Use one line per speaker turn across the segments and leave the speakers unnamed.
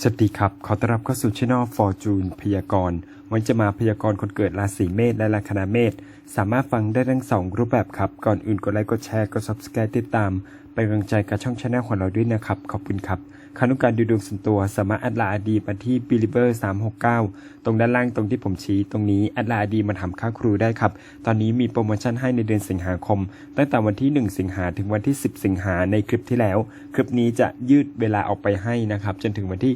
สวัสดีครับ ขอต้อนรับเข้าสู่ช่อง Fortune พยากรณ์ วันจะมาพยากรณ์คนเกิดราศีเมษและลัคนาเมษ สามารถฟังได้ทั้งสองรูปแบบครับ ก่อนอื่นกดไลค์ กดแชร์ กด Subscribe ติดตาม เป็นกำลังใจกับช่องชาแนลของเราด้วยนะครับ ขอบคุณครับ คานุการดูดวงส่วนตัวสามารถแอดไลน์ดีมาที่ b i l i b e r 369 ตรงด้านล่างตรงที่ผมชี้ ตรงนี้แอดไลน์ดีมาทำค่าครูได้ครับ ตอนนี้มีโปรโมชั่นให้ในเดือนสิงหาคม ตั้งแต่วันที่ 1 สิงหาถึงวันที่ 10 สิงหาในคลิปที่แล้ว คลิปนี้จะยืดเวลาออกไปให้นะครับ จนถึงวันที่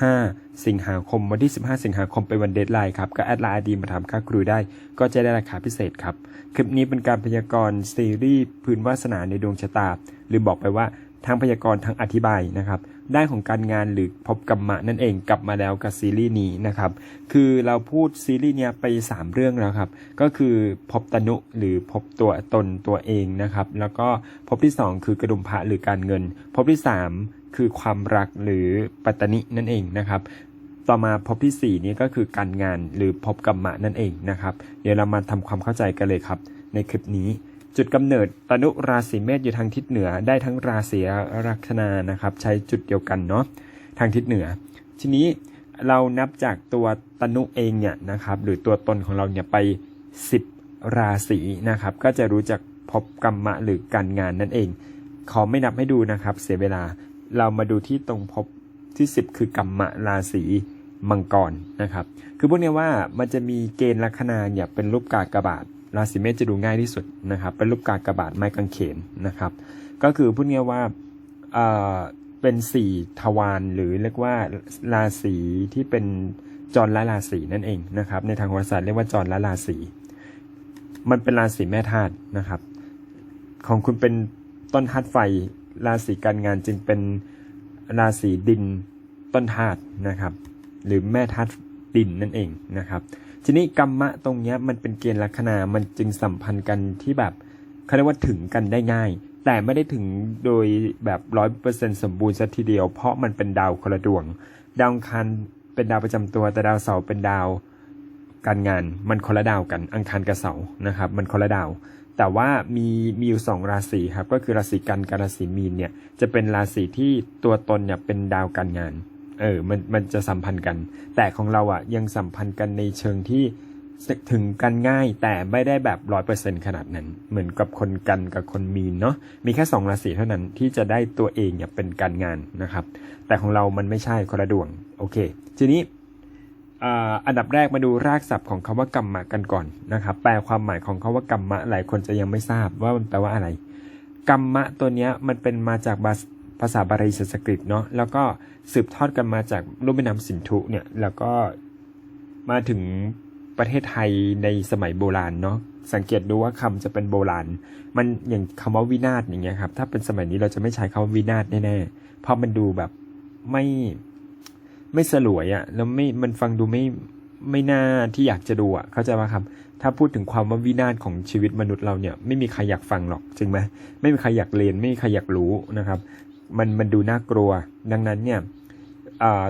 15สิงหาคมวันที่ 15 สิงหาคมเป็นวันเดทไลน์ครับก็แอดไลน์ดีมาทำค่าครูได้ ก็จะได้ราคาพิเศษครับ คลิปนี้เป็นการพยากรณ์ซีรีส์พื้นวาสนาในดวงชะตา หรือบอกไปว่าทั้งพยากรณ์ทั้งอธิบายนะครับ ด้านของการงานหรือพบกรรมะนั่นเองกลับมาแล้วกับซีรีส์นี้นะครับ คือเราพูดซีรีส์เนี้ยไป 3 เรื่องแล้วครับ ก็คือพบตนุหรือพบตัวตนตัวเองนะครับ แล้วก็พบที่ 2 คือกระดุมพระหรือการเงิน พบที่ 3 คือความรักหรือปัตตนินั่นเองนะครับต่อมาพบที่ 4 นี้ก็คือการงานหรือพบกรรมะนั่นเองนะครับ เดี๋ยวเรามาทำความเข้าใจกันเลยครับ ในคลิปนี้ จุดกำเนิดตนุราศีเมษอยู่ทางทิศเหนือได้ทั้งราศีลัคนานะครับ ใช้จุดเดียวกันเนาะทางทิศเหนือ ทีนี้เรานับจากตัวตนุเองเนี่ยนะครับ หรือตัวตนของเราเนี่ยไป 10 ราศีนะครับ ก็จะรู้จักพบกรรมะหรือการงานนั่นเอง ขอไม่นับให้ดูนะครับ เสียเวลาเรามาดูที่ตรงพบที่ 10 คือกรรมะราศีมังกรนะครับ คือพวกนี้ว่ามันจะมีเกณฑ์ลัคนาเนี่ยเป็นรูปกากบาท ราศีเมษจะดูง่ายที่สุดนะครับ เป็นรูปกากบาทไม้กางเขนนะครับ ก็คือพูดง่ายว่าเอ่อเป็นสี่ทวารหรือเรียกว่าราศีที่เป็นจรและราศีนั่นเองนะครับ ในทางโหราศาสตร์เรียกว่าจรและราศีมันเป็นราศีแม่ธาตุนะครับ ของคุณเป็นต้นธาตุไฟราศีการงานจึงเป็นราศีดินต้นธาตุนะครับ หรือแม่ธาตุดินนั่นเองนะครับ ทีนี้กรรมะตรงเนี้ยมันเป็นเกณฑ์ลัคนา มันจึงสัมพันธ์กันที่แบบเขาเรียกว่าถึงกันได้ง่าย แต่ไม่ได้ถึงโดยแบบร้อยเปอร์เซ็นสมบูรณ์ซะทีเดียว เพราะมันเป็นดาวคนละดวง ดาวอังคารเป็นดาวประจำตัว แต่ดาวเสาร์เป็นดาวการงาน มันคนละดาวกัน อังคารกับเสาร์นะครับ มันคนละดาว แต่ว่ามีมีอยู่สองราศีครับ ก็คือราศีกันกับราศีมีนเนี่ย จะเป็นราศีที่ตัวตนเนี่ยเป็นดาวการงาน เออมันมันจะสัมพันธ์กัน แต่ของเราอะยังสัมพันธ์กันในเชิงที่ถึงกันง่ายแต่ไม่ได้แบบร้อยเปอร์เซ็นขนาดนั้น เหมือนกับคนกันกับคนมีนเนาะมีแค่สองราศีเท่านั้นที่จะได้ตัวเองเนี่ยเป็นการงานนะครับ แต่ของเรามันไม่ใช่คนละดวงโอเค ทีนี้อันดับแรกมาดูรากศัพท์ของคำว่ากรรมะกันก่อนนะครับ แปลความหมายของคำว่ากรรมะหลายคนจะยังไม่ทราบว่ามันแปลว่าอะไรกรรมะตัวเนี้ยมันเป็นมาจาก ภาษาบาลีสันสกฤตเนาะแล้วก็สืบทอดกันมาจากรูปแม่น้ำสินธุเนี่ยแล้วก็มาถึงประเทศไทยในสมัยโบราณเนาะสังเกตดูว่าคำจะเป็นโบราณ มันอย่างคำว่าวินาศอย่างเงี้ยครับ ถ้าเป็นสมัยนี้เราจะไม่ใช้คำว่าวินาศแน่ๆเพราะมันดูแบบไม่ไม่สลวยอะ่ะแล้วไม่มันฟังดูไม่ไม่น่าที่อยากจะดูอะ่ะเข้าใจไหมครับ ถ้าพูดถึงความว่าวินาศของชีวิตมนุษย์เราเนี่ย ไม่มีใครอยากฟังหรอกจริงไหมไม่มีใครอยากเรียนไม่มีใครอยากรู้นะครับ มันมันดูน่ากลัว ดังนั้นเนี่ย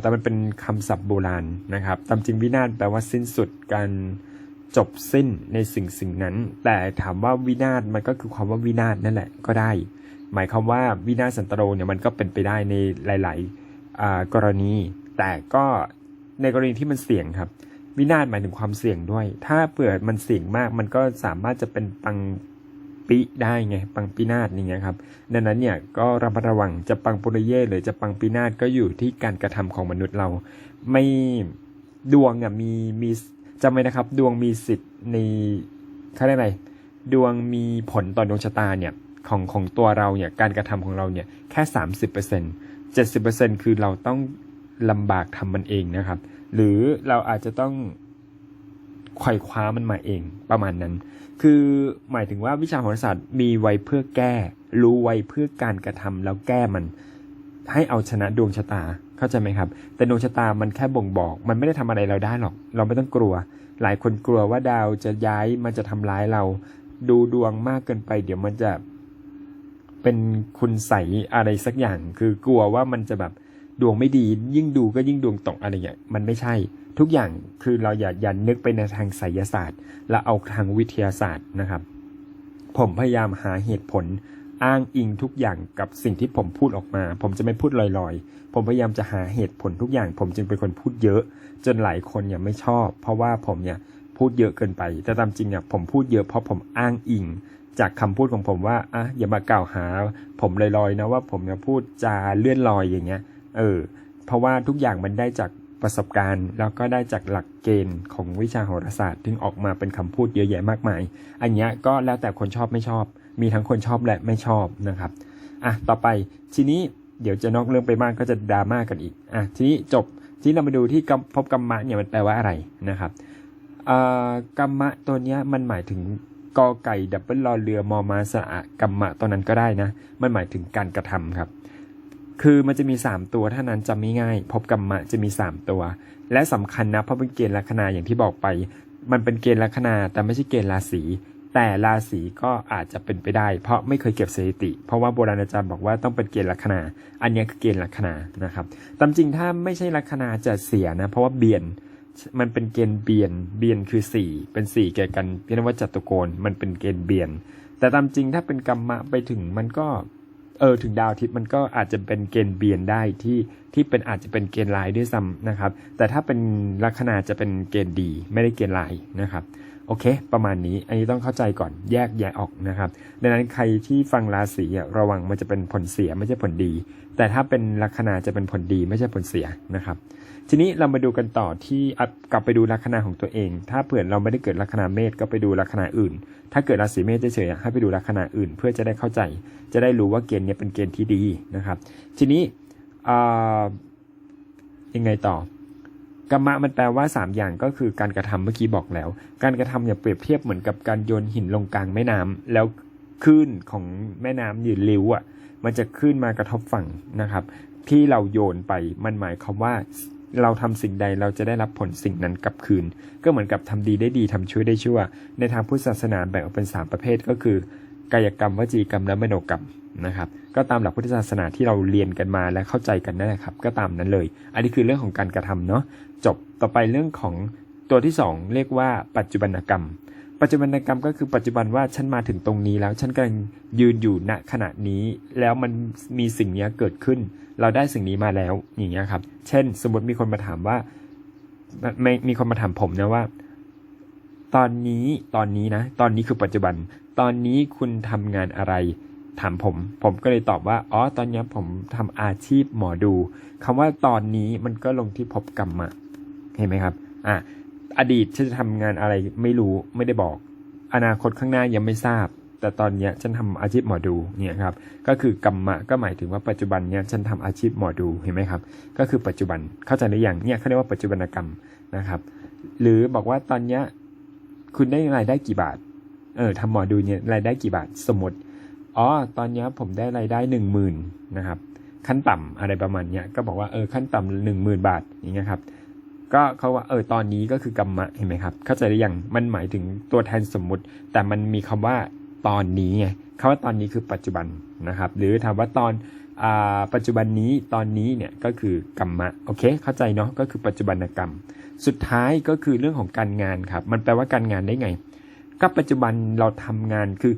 แต่มันเป็นคำศัพท์โบราณนะครับ ตามจริงวินาศแปลว่าสิ้นสุดการจบสิ้นในสิ่งสิ่งนั้น แต่ถามว่าวินาศมันก็คือความว่าวินาศนั่นแหละก็ได้ หมายความว่าวินาศสันตโรเนี่ยมันก็เป็นไปได้ในหลาย ๆ กรณี แต่ก็ในกรณีที่มันเสี่ยงครับ วินาศหมายถึงความเสี่ยงด้วย ถ้าเผื่อมันเสี่ยงมากมันก็สามารถจะเป็นปัง ปิได้ไงปังปินาศอย่างเงี้ยครับดังนั้นเนี่ยก็ระมัดระวังจะปังปุริเย่หรือจะปังปินาศก็อยู่ที่การกระทำของมนุษย์เรา ไม่ดวงอะมีมีจำไว้นะครับ ดวงมีสิทธิ์ในเขาเรียกอะไรดวงมีผลต่อดวงชะตาเนี่ยของของตัวเราเนี่ยการกระทำของเราเนี่ยแค่สามสิบเปอร์เซ็นต์เจ็ดสิบเปอร์เซ็นต์คือเราต้องลำบากทำมันเองนะครับ หรือเราอาจจะต้อง ไขว่คว้ามันมาเองประมาณนั้น คือหมายถึงว่าวิชาโหราศาสตร์มีไว้เพื่อแก้ รู้ไว้เพื่อการกระทำแล้วแก้มัน ให้เอาชนะดวงชะตาเข้าใจไหมครับ แต่ดวงชะตามันแค่บ่งบอก มันไม่ได้ทำอะไรเราได้หรอก เราไม่ต้องกลัว หลายคนกลัวว่าดาวจะย้ายมันจะทำร้ายเรา ดูดวงมากเกินไป เดี๋ยวมันจะเป็นคุณใสอะไรสักอย่าง คือกลัวว่ามันจะแบบ ดวงไม่ดี ยิ่งดูก็ยิ่งดวงตกอะไรอย่างเงี้ยมันไม่ใช่ ทุกอย่างคือเราอย่าอย่านึกไปในทางไสยศาสตร์ และเอาทางวิทยาศาสตร์นะครับ ผมพยายามหาเหตุผลอ้างอิงทุกอย่างกับสิ่งที่ผมพูดออกมา ผมจะไม่พูดลอยๆ ผมพยายามจะหาเหตุผลทุกอย่าง ผมจึงเป็นคนพูดเยอะ จนหลายคนเนี่ยไม่ชอบ เพราะว่าผมเนี่ยพูดเยอะเกินไป แต่ตามจริงเนี่ยผมพูดเยอะเพราะผมอ้างอิง จากคำพูดของผมว่าอะอย่ามากล่าวหา ผมลอยๆนะว่าผมเนี่ยพูดจาเลื่อนลอยอย่างเงี้ย เออ เพราะว่าทุกอย่างมันได้จากประสบการณ์ แล้วก็ได้จากหลักเกณฑ์ของวิชาโหราศาสตร์ถึงออกมาเป็นคำพูดเยอะแยะมากมาย อันเนี้ยก็แล้วแต่คนชอบไม่ชอบ มีทั้งคนชอบและไม่ชอบนะครับ อะ ต่อไป ทีนี้เดี๋ยวจะนอกเรื่องไปมากก็จะดราม่ากันอีก อะ ทีนี้จบ ทีนี้เรามาดูที่พบกรรมะเนี่ยมันแปลว่าอะไรนะครับเอ่อกรรมะตัวเนี้ยมันหมายถึงกอไก่ดับเบิลรอเรือมอมาสะกรรมะตัวนั้นก็ได้นะ มันหมายถึงการกระทำครับ คือมันจะมี 3 ตัวเท่านั้นจำไม่ง่าย พบกรรมะจะมี 3 ตัว และสำคัญนะเพราะเป็นเกณฑ์ลัคนาอย่างที่บอกไป มันเป็นเกณฑ์ลัคนาแต่ไม่ใช่เกณฑ์ราศีแต่ราศีก็อาจจะเป็นไปได้ เพราะไม่เคยเก็บสถิติ เพราะว่าโบราณอาจารย์บอกว่าต้องเป็นเกณฑ์ลัคนา อันนี้คือเกณฑ์ลัคนานะครับตามจริงถ้าไม่ใช่ลัคนาจะเสียนะ เพราะว่าเบียนมันเป็นเกณฑ์เบียนเบียนคือ 4 เป็น4แก่กันเรียกว่าจัตุโกณมันเป็นเกณฑ์เบียน แต่ตามจริงถ้าเป็นกรรมะไปถึงมันก็ เออถึงดาวอาทิตย์มันก็อาจจะเป็นเกณฑ์เบียนได้ที่ที่เป็นอาจจะเป็นเกณฑ์ลายด้วยซ้ำนะครับ แต่ถ้าเป็นลัคนาจะเป็นเกณฑ์ดี ไม่ได้เกณฑ์ลายนะครับโอเค ประมาณนี้ อันนี้ต้องเข้าใจก่อน แยกแยะออกนะครับ ดังนั้นใครที่ฟังราศีระวังมันจะเป็นผลเสียไม่ใช่ผลดี แต่ถ้าเป็นลัคนาจะเป็นผลดีไม่ใช่ผลเสียนะครับ ทีนี้เรามาดูกันต่อที่กลับไปดูลัคนาของตัวเอง ถ้าเผื่อเราไม่ได้เกิดลัคนาเมษก็ไปดูลัคนาอื่น ถ้าเกิดราศีเมษเฉยๆให้ไปดูลัคนาอื่น เพื่อจะได้เข้าใจ จะได้รู้ว่าเกณฑ์นี้เป็นเกณฑ์ที่ดีนะครับ ทีนี้ยังไงต่อกรรมะมันแปลว่า 3 อย่างก็คือการกระทำเมื่อกี้บอกแล้ว การกระทำเนี่ยเปรียบเทียบเหมือนกับการโยนหินลงกลางแม่น้ำแล้วคลื่นของแม่น้ำยืนริ้วอะมันจะขึ้นมากระทบฝั่งนะครับ ที่เราโยนไปมันหมายความว่า เราทำสิ่งใดเราจะได้รับผลสิ่งนั้นกลับคืน ก็เหมือนกับทำดีได้ดีทำชั่วได้ชั่ว ในทางพุทธศาสนาแบ่งออกเป็น 3 ประเภทก็คือ กายกรรมวจีกรรมและมโนกรรมนะครับก็ตามหลักพุทธศาสนาที่เราเรียนกันมาและเข้าใจกันนั่นแหละครับ ก็ตามนั้นเลย อันนี้คือเรื่องของการกระทำเนาะจบต่อไปเรื่องของตัวที่ 2 เรียกว่าปัจจุบันกรรม ปัจจุบันกรรมก็คือปัจจุบันว่าฉันมาถึงตรงนี้แล้ว ฉันกำลังยืนอยู่ณขณะนี้ แล้วมันมีสิ่งนี้เกิดขึ้น เราได้สิ่งนี้มาแล้วอย่างเงี้ยครับ เช่น สมมติมีคนมาถามว่าไม่มีคนมาถามผมนะว่า ตอนนี้ตอนนี้นะ ตอนนี้คือปัจจุบัน ตอนนี้คุณทำงานอะไร ถามผม ผมก็เลยตอบว่าอ๋อตอนนี้ผมทำอาชีพหมอดูคำว่าตอนนี้มันก็ลงที่พบกรรมอะเห็นไหมครับ อะ อดีตฉันจะทำงานอะไรไม่รู้ไม่ได้บอก อนาคตข้างหน้ายังไม่ทราบ แต่ตอนนี้ฉันทำอาชีพหมอดูเนี่ยครับก็คือกรรมะก็หมายถึงว่าปัจจุบันเนี้ยฉันทำอาชีพหมอดูเห็นไหมครับ ก็คือปัจจุบันเข้าใจหรือยังเนี่ยเขาเรียกว่าปัจจุบันกรรมนะครับ หรือบอกว่าตอนนี้คุณได้รายได้กี่บาทเออทำหมอดูเนี่ยรายได้กี่บาทสมมติอ๋อตอนนี้ผมได้รายได้หนึ่งหมื่นนะครับขั้นต่ำอะไรประมาณเนี้ยก็บอกว่าเออขั้นต่ำหนึ่งหมื่นบาทอย่างเงี้ยครับ ก็เขาว่าเออตอนนี้ก็คือกรรมะเห็นไหมครับ เข้าใจหรือยังมันหมายถึงตัวแทนสมมุติ แต่มันมีคำว่าตอนนี้ไงคำว่าตอนนี้คือปัจจุบันนะครับ หรือถามว่าตอนอ่าปัจจุบันนี้ตอนนี้เนี่ยก็คือกรรมะโอเค เข้าใจเนาะก็คือปัจจุบันกรรม สุดท้ายก็คือเรื่องของการงานครับ มันแปลว่าการงานได้ไง ก็ปัจจุบันเราทำงานคือ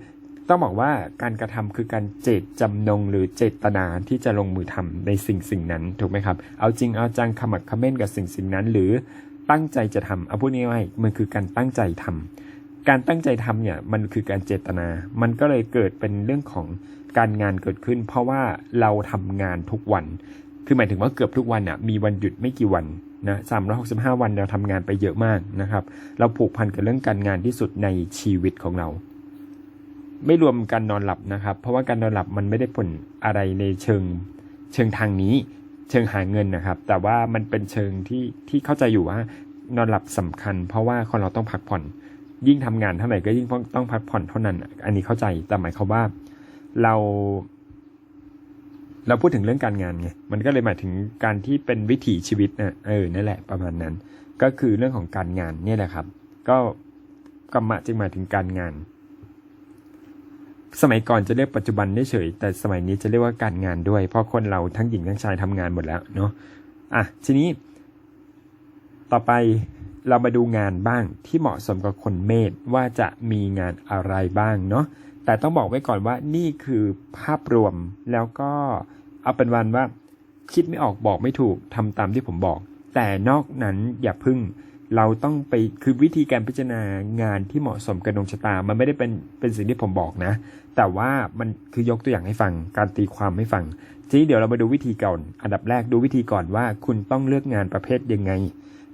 ต้องบอกว่าการกระทำคือการเจตจำนงหรือเจตนาที่จะลงมือทำในสิ่งสิ่งนั้นถูกไหมครับ เอาจริงเอาจังขมักเขม้นกับสิ่งสิ่งนั้น หรือตั้งใจจะทำเอาพูดง่ายๆมันคือการตั้งใจทำการตั้งใจทำเนี่ยมันคือการเจตนา มันก็เลยเกิดเป็นเรื่องของการงานเกิดขึ้น เพราะว่าเราทำงานทุกวัน คือหมายถึงว่าเกือบทุกวันอะมีวันหยุดไม่กี่วันนะสามร้อยหกสิบห้าวันเราทำงานไปเยอะมากนะครับ เราผูกพันกับเรื่องการงานที่สุดในชีวิตของเรา ไม่รวมการนอนหลับนะครับ เพราะว่าการนอนหลับมันไม่ได้ผลอะไรในเชิงเชิงทางนี้ เชิงหาเงินนะครับ แต่ว่ามันเป็นเชิงที่ที่เข้าใจอยู่ว่านอนหลับสำคัญ เพราะว่าคนเราต้องพักผ่อน ยิ่งทำงานเท่าไหร่ก็ยิ่งต้องพักผ่อนเท่านั้น อันนี้เข้าใจแต่หมายความว่าเรา เราพูดถึงเรื่องการงานไงมันก็เลยหมายถึงการที่เป็นวิถีชีวิตนะเออนั่นแหละประมาณนั้น ก็คือเรื่องของการงานเนี่ยแหละครับ ก็กรรมะจึงหมายถึงการงาน สมัยก่อนจะเรียกปัจจุบันเฉย แต่สมัยนี้จะเรียกว่าการงานด้วย เพราะคนเราทั้งหญิงทั้งชายทำงานหมดแล้วเนาะอะทีนี้ ต่อไปเรามาดูงานบ้างที่เหมาะสมกับคนเมษว่าจะมีงานอะไรบ้างเนาะแต่ต้องบอกไว้ก่อนว่านี่คือภาพรวมแล้วก็เอาเป็นวันว่า คิดไม่ออกบอกไม่ถูกทำตามที่ผมบอก แต่นอกนั้นอย่าพึ่ง เราต้องไปคือวิธีการพิจารณางานที่เหมาะสมกับดวงชะตา มันไม่ได้เป็นเป็นสิ่งที่ผมบอกนะ แต่ว่ามันคือยกตัวอย่างให้ฟัง การตีความให้ฟัง ทีนี้เดี๋ยวเรามาดูวิธีก่อน อันดับแรกดูวิธีก่อนว่าคุณต้องเลือกงานประเภทยังไง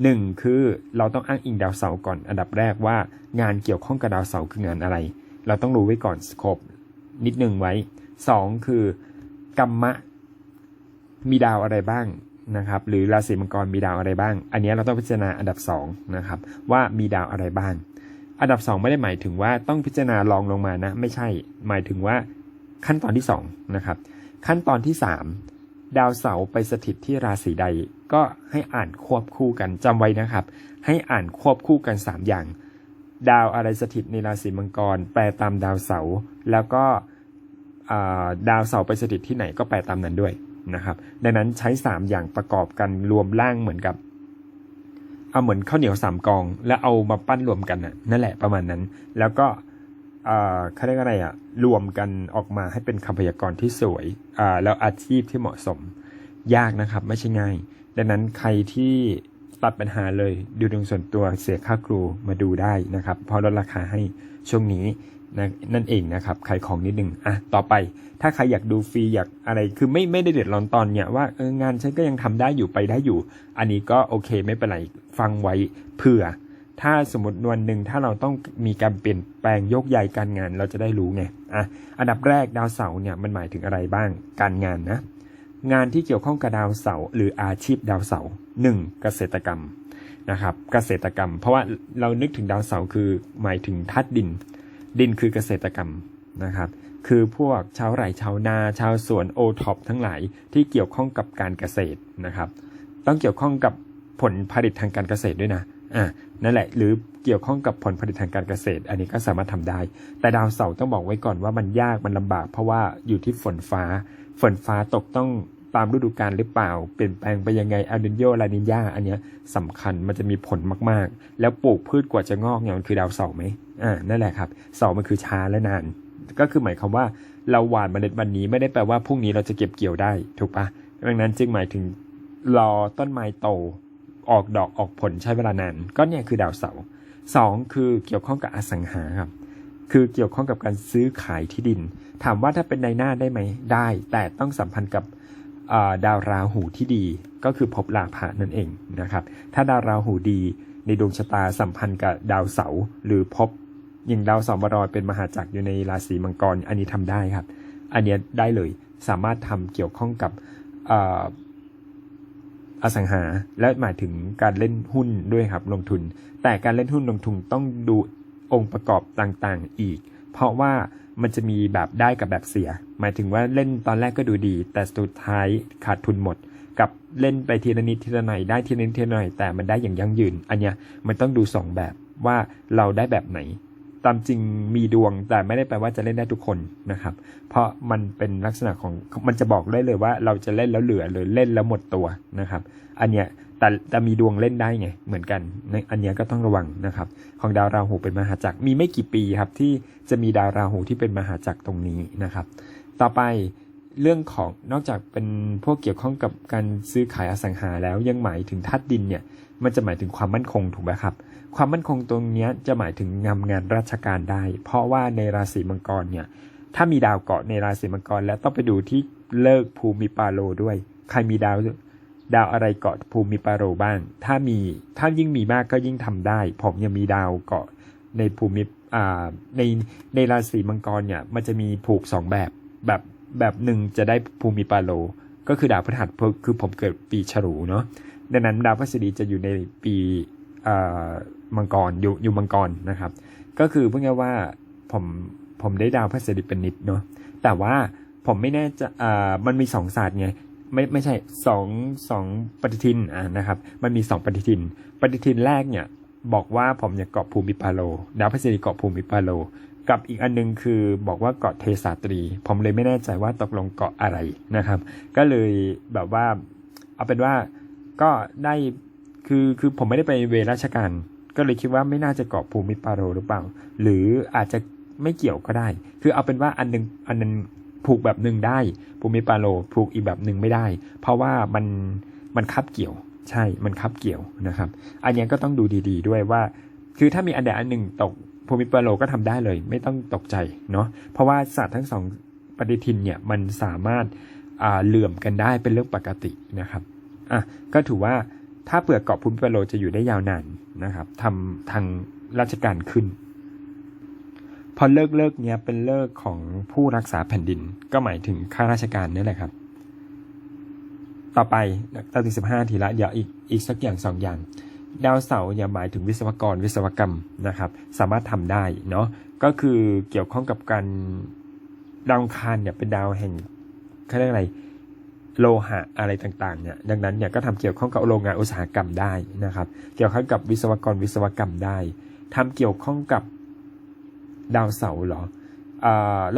หนึ่งคือเราต้องอ้างอิงดาวเสาร์ก่อน อันดับแรกว่างานเกี่ยวข้องกับดาวเสาร์คืองานอะไร เราต้องรู้ไว้ก่อนสโคปนิดหนึ่งไว้สองคือกรรมะ มีดาวอะไรบ้าง นะครับหรือราศีมังกรมีดาวอะไรบ้าง อันนี้เราต้องพิจารณาอันดับ2นะครับว่ามีดาวอะไรบ้าง อันดับ 2 ไม่ได้หมายถึงว่าต้องพิจารณารองลงมานะไม่ใช่หมายถึงว่าขั้นตอนที่2นะครับขั้นตอนที่ 3 ดาวเสาร์ไปสถิตที่ราศีใด ก็ให้อ่านควบคู่กันจำไว้นะครับ ให้อ่านควบคู่กัน 3 อย่าง ดาวอะไรสถิตในราศีมังกร แปลตามดาวเสาร์แล้วก็ดาวเสาร์ไปสถิตที่ไหนก็แปลตามนั้นด้วย นะครับ ดังนั้นใช้ 3 อย่างประกอบกันรวมร่างเหมือนกับเอาเหมือนข้าวเหนียวสามกอง แล้วเอามาปั้นรวมกันน่ะนั่นแหละประมาณนั้น แล้วก็เขาเรียกอะไรอะรวมกันออกมาให้เป็นคำพยากรณ์ที่สวยอ่าแล้วอาชีพที่เหมาะสมยากนะครับ ไม่ใช่ง่าย ดังนั้นใครที่ตัดปัญหาเลยดูดวงส่วนตัวเสียค่าครูมาดูได้นะครับพราะลดราคาให้ช่วงนี้ นะนั่นเองนะครับขายของนิดนึงอะต่อไป ถ้าใครอยากดูฟรีอยากอะไรคือไม่ไม่ได้เดือดร้อนตอนเนี่ยว่าเอองานฉันก็ยังทำได้อยู่ไปได้อยู่ อันนี้ก็โอเคไม่เป็นไรฟังไว้เผื่อ ถ้าสมมติวันหนึ่งถ้าเราต้องมีการเปลี่ยนแปลงโยกย้ายการงานเราจะได้รู้ไงอะอันดับแรกดาวเสาร์เนี่ยมันหมายถึงอะไรบ้างการงานนะงานที่เกี่ยวข้องกับดาวเสาร์หรืออาชีพดาวเสาร์หนึ่งเกษตรกรรมนะครับเกษตรกรรม เพราะว่าเรานึกถึงดาวเสาร์คือหมายถึงธาตุดิน ดินคือเกษตรกรรมนะครับ คือพวกชาวไร่ชาวนา ชาวสวนโอท็อปทั้งหลายที่เกี่ยวข้องกับการเกษตรนะครับ ต้องเกี่ยวข้องกับผลผลิตทางการเกษตรด้วยนะอ่านั่นแหละ หรือเกี่ยวข้องกับผลผลิตทางการเกษตร อันนี้ก็สามารถทำได้ แต่ดาวเสาร์ต้องบอกไว้ก่อนว่ามันยากมันลำบาก เพราะว่าอยู่ที่ฝนฟ้า ฝนฟ้าตกต้อง ตามฤดูกาลหรือเปล่า เปลี่ยนแปลงไปยังไงอัลนิโยลานินยาอันเนี้ยสำคัญมันจะมีผลมากๆ แล้วปลูกพืชกว่าจะงอกเนี่ยมันคือดาวเสาร์ไหมอ่านั่นแหละครับเสาร์มันคือช้าและนาน ก็คือหมายความว่าเราหว่านเมล็ดวันนี้ไม่ได้แปลว่าพรุ่งนี้เราจะเก็บเกี่ยวได้ถูกปะดังนั้นจึงหมายถึงรอต้นไม้โตออกดอกออกผลใช้เวลานานก็เนี่ยคือดาวเสาร์สองคือเกี่ยวข้องกับอสังหาครับคือเกี่ยวข้องกับการซื้อขายที่ดิน ถามว่าถ้าเป็นในหน้าได้ไหมได้ แต่ต้องสัมพันธ์กับ ดาวราหูที่ดีก็คือภพลาภะนั่นเองนะครับ ถ้าดาวราหูดีในดวงชะตาสัมพันธ์กับดาวเสาร์หรือภพอย่างดาวเสาร์บรอยเป็นมหาจักรอยู่ในราศีมังกรอันนี้ทำได้ครับ อันนี้ได้เลยสามารถทำเกี่ยวข้องกับอสังหาและหมายถึงการเล่นหุ้นด้วยครับลงทุน แต่การเล่นหุ้นลงทุนต้องดูองค์ประกอบต่างๆอีก เพราะว่า มันจะมีแบบได้กับแบบเสีย หมายถึงว่าเล่นตอนแรกก็ดูดี แต่สุดท้ายขาดทุนหมด กับเล่นไปทีละนิดทีละหน่อยได้ทีละนิดทีละหน่อยแต่มันได้อย่างยั่งยืน อันเนี้ยมันต้องดูสองแบบว่าเราได้แบบไหน ตามจริงมีดวงแต่ไม่ได้แปลว่าจะเล่นได้ทุกคนนะครับ เพราะมันเป็นลักษณะของมันจะบอกได้เลยว่าเราจะเล่นแล้วเหลือหรือเล่นแล้วหมดตัวนะครับ อันเนี้ย แต่แต่มีดวงเล่นได้ไงเหมือนกันอันนี้ก็ต้องระวังนะครับ ของดาวราหูเป็นมหาจักรมีไม่กี่ปีครับที่จะมีดาวราหูที่เป็นมหาจักรตรงนี้นะครับ ต่อไปเรื่องของนอกจากเป็นพวกเกี่ยวข้องกับการซื้อขายอสังหาแล้วยังหมายถึงธาตุดินเนี่ยมันจะหมายถึงความมั่นคงถูกไหมครับ ความมั่นคงตรงนี้จะหมายถึงงานงานราชการได้ เพราะว่าในราศีมังกรเนี่ยถ้ามีดาวเกาะในราศีมังกร แล้วต้องไปดูที่เลิกภูมิปาโลด้วย ใครมีดาว ดาวอะไรเกาะภูมิปาโลบ้าง ถ้ามีถ้ายิ่งมีมากก็ยิ่งทำได้ ผมยังมีดาวเกาะในภูมิอ่าในในราศีมังกรเนี่ยมันจะมีผูกสองแบบแบบแบบหนึ่งจะได้ภูมิปาโล ก็คือดาวพฤหัสพคือผมเกิดปีฉลูเนาะดังนั้นดาวพฤหัสดีจะอยู่ในปีอ่ามังกรอยู่อยู่มังกรนะครับ ก็คือเพื่อว่าผมผมได้ดาวพฤหัสดีเป็นนิดเนาะแต่ว่าผมไม่แน่จะอ่ามันมีสองศาสตร์ไง ไม่ไม่ใช่สองสองปฏิทินอ่านะครับ มันมีสองปฏิทิน ปฏิทินแรกเนี่ยบอกว่าผมอยากเกาะภูมิปาโลดาวพฤหัสเกาะภูมิปาโล กับอีกอันนึงคือบอกว่าเกาะเทสาตรี ผมเลยไม่แน่ใจว่าตกลงเกาะอะไรนะครับ ก็เลยแบบว่า เอาเป็นว่าก็ได้คือคือผมไม่ได้ไปเวรราชการ ก็เลยคิดว่าไม่น่าจะเกาะภูมิปาโลหรือเปล่า หรืออาจจะไม่เกี่ยวก็ได้ คือเอาเป็นว่าอันหนึงอันนึง ผูกแบบหนึ่งได้ภูมิปาโลผูกอีกแบบหนึ่งไม่ได้ เพราะว่ามันมันคับเกี่ยว ใช่มันคับเกี่ยวนะครับ อันนี้ก็ต้องดูดี ๆ ด้วยว่า คือถ้ามีอันใดอันหนึ่งตกภูมิปาโลก็ทำได้เลย ไม่ต้องตกใจเนาะเพราะว่าศาสตร์ทั้งสองปฏิทินเนี่ยมันสามารถเหลื่อมกันได้เป็นเรื่องปกตินะครับอะก็ถือว่าถ้าเปลือกเกาะภูมิปาโลจะอยู่ได้ยาวนานนะครับทำทางราชการขึ้น พอเลิกเลิกเนี้ยเป็นเลิกของผู้รักษาแผ่นดิน ก็หมายถึงข้าราชการนี่แหละครับ ต่อไปตั้งถึงสิบห้าทีละเดี๋ยวอีกอีกสักอย่างสองอย่าง ดาวเสาร์เนี่ยหมายถึงวิศวกรวิศวกรรมนะครับ สามารถทำได้เนาะก็คือเกี่ยวข้องกับการดาวคารเนี่ยเป็นดาวแห่งเขาเรียกอะไรโลหะอะไรต่างๆเนี่ยดังนั้นเนี่ยก็ทำเกี่ยวข้องกับโรงงานอุตสาหกรรมได้นะครับ เกี่ยวข้องกับวิศวกรวิศวกรรมได้ทำเกี่ยวข้องกับ ดาวเสาเหรออ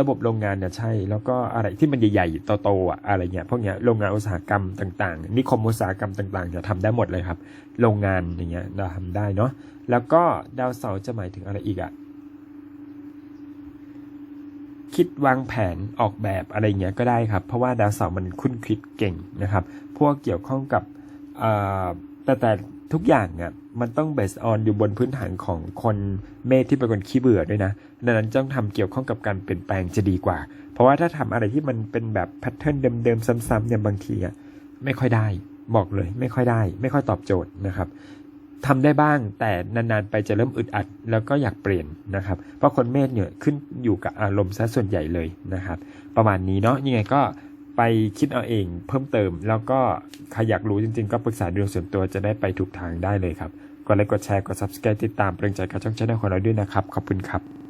ระบบโรงงานเนี่ยใช่ แล้วก็อะไรที่มันใหญ่ๆโตๆอะอะไรเงี้ยพวกเนี้ยโรงงานอุตสาหกรรมต่างๆนิคมอุตสาหกรรมต่างๆจะทำได้หมดเลยครับ โรงงานอย่างเงี้ยเราทำได้เนาะแล้วก็ดาวเสาร์จะหมายถึงอะไรอีกอะคิดวางแผนออกแบบอะไรเงี้ยก็ได้ครับ เพราะว่าดาวเสาร์มันคุ้นคิดเก่งนะครับ พวกเกี่ยวข้องกับแต่แต่ ทุกอย่างเนี่ยมันต้องเบสออนอยู่บนพื้นฐานของคนเมธที่เป็นคนขี้เบื่อด้วยนะดังนั้นต้องทำเกี่ยวข้องกับการเปลี่ยนแปลงจะดีกว่า เพราะว่าถ้าทำอะไรที่มันเป็นแบบแพทเทิร์นเดิมๆซ้ำๆเนี่ยบางทีอะไม่ค่อยได้บอกเลยไม่ค่อยได้ ไม่ค่อยตอบโจทย์นะครับทำได้บ้างแต่นานๆไปจะเริ่มอึดอัด แล้วก็อยากเปลี่ยนนะครับ เพราะคนเมษเนี่ยขึ้นอยู่กับอารมณ์ซะส่วนใหญ่เลยนะครับ ประมาณนี้เนาะยังไงก็ ไปคิดเอาเองเพิ่มเติม แล้วก็ใครอยากรู้จริงๆ ก็ปรึกษาดูส่วนตัวจะได้ไปถูกทางได้เลยครับ กดไลค์กดแชร์กด subscribe ติดตามเป็นกำลังใจกับช่องชาแนลของเราด้วยนะครับ ขอบคุณครับ